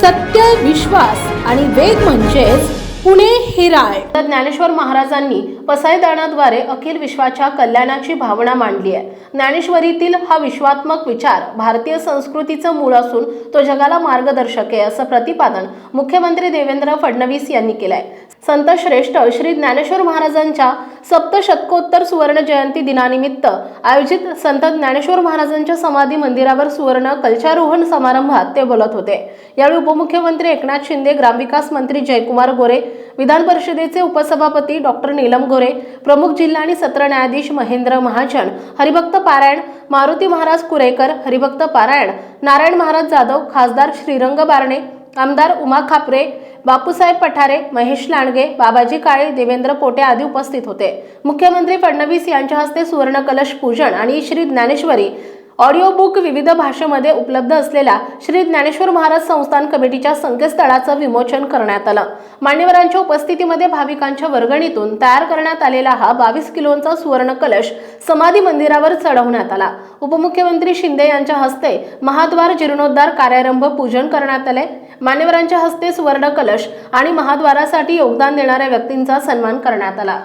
सत्य विश्वास आणि वेद म्हणजेच पुणे हिराळ तर ज्ञानेश्वर महाराजांनी पसायदानाद्वारे अखिल विश्वाच्या कल्याणाची भावना मांडली आहे. ज्ञानेश्वरीतील हा विश्वात्मक विचार भारतीय संस्कृतीचं मूळ असून तो जगाला मार्गदर्शक आहे असं प्रतिपादन मुख्यमंत्री देवेंद्र फडणवीस यांनी केलंय. संत श्रेष्ठ श्री ज्ञानेश्वर महाराजांच्या सप्तशतकोत्तर सुवर्ण जयंती दिनानिमित्त आयोजित संत ज्ञानेश्वर महाराजांच्या समाधी मंदिरावर सुवर्ण कलचारोहण समारंभात ते बोलत होते. यावेळी उपमुख्यमंत्री एकनाथ शिंदे ग्रामविकास मंत्री जयकुमार गोरे विधान परिषदेचे उपसभापती डॉक्टर नीलम गोरे प्रमुख जिल्हा आणि सत्र न्यायाधीश महेंद्र महाजन हरिभक्त पारायण मारुती महाराज कुरेकर हरिभक्त पारायण नारायण महाराज जाधव खासदार श्रीरंग बारणे आमदार उमा खापरे बापूसाहेब पठारे महेश लांडगे बाबाजी काळे देवेंद्र पोटे आदी उपस्थित होते. मुख्यमंत्री फडणवीस यांच्या हस्ते सुवर्ण कलश पूजन आणि श्री ज्ञानेश्वरी ऑडिओ बुक विविध भाषेमध्ये उपलब्ध असलेल्या श्री ज्ञानेश्वर महाराज संस्थान कमिटीच्या संकेतस्थळाचं विमोचन करण्यात आलं. मान्यवरांच्या उपस्थितीमध्ये भाविकांच्या वर्गणीतून तयार करण्यात आलेला हा बावीस किलोचा सुवर्ण कलश समाधी मंदिरावर चढवण्यात आला. उपमुख्यमंत्री शिंदे यांच्या हस्ते महाद्वार जीर्णोद्धार कार्यारंभ पूजन करण्यात आले. मान्यवरांच्या हस्ते सुवर्ण कलश आणि महाद्वारासाठी योगदान देणाऱ्या व्यक्तींचा सन्मान करण्यात आला.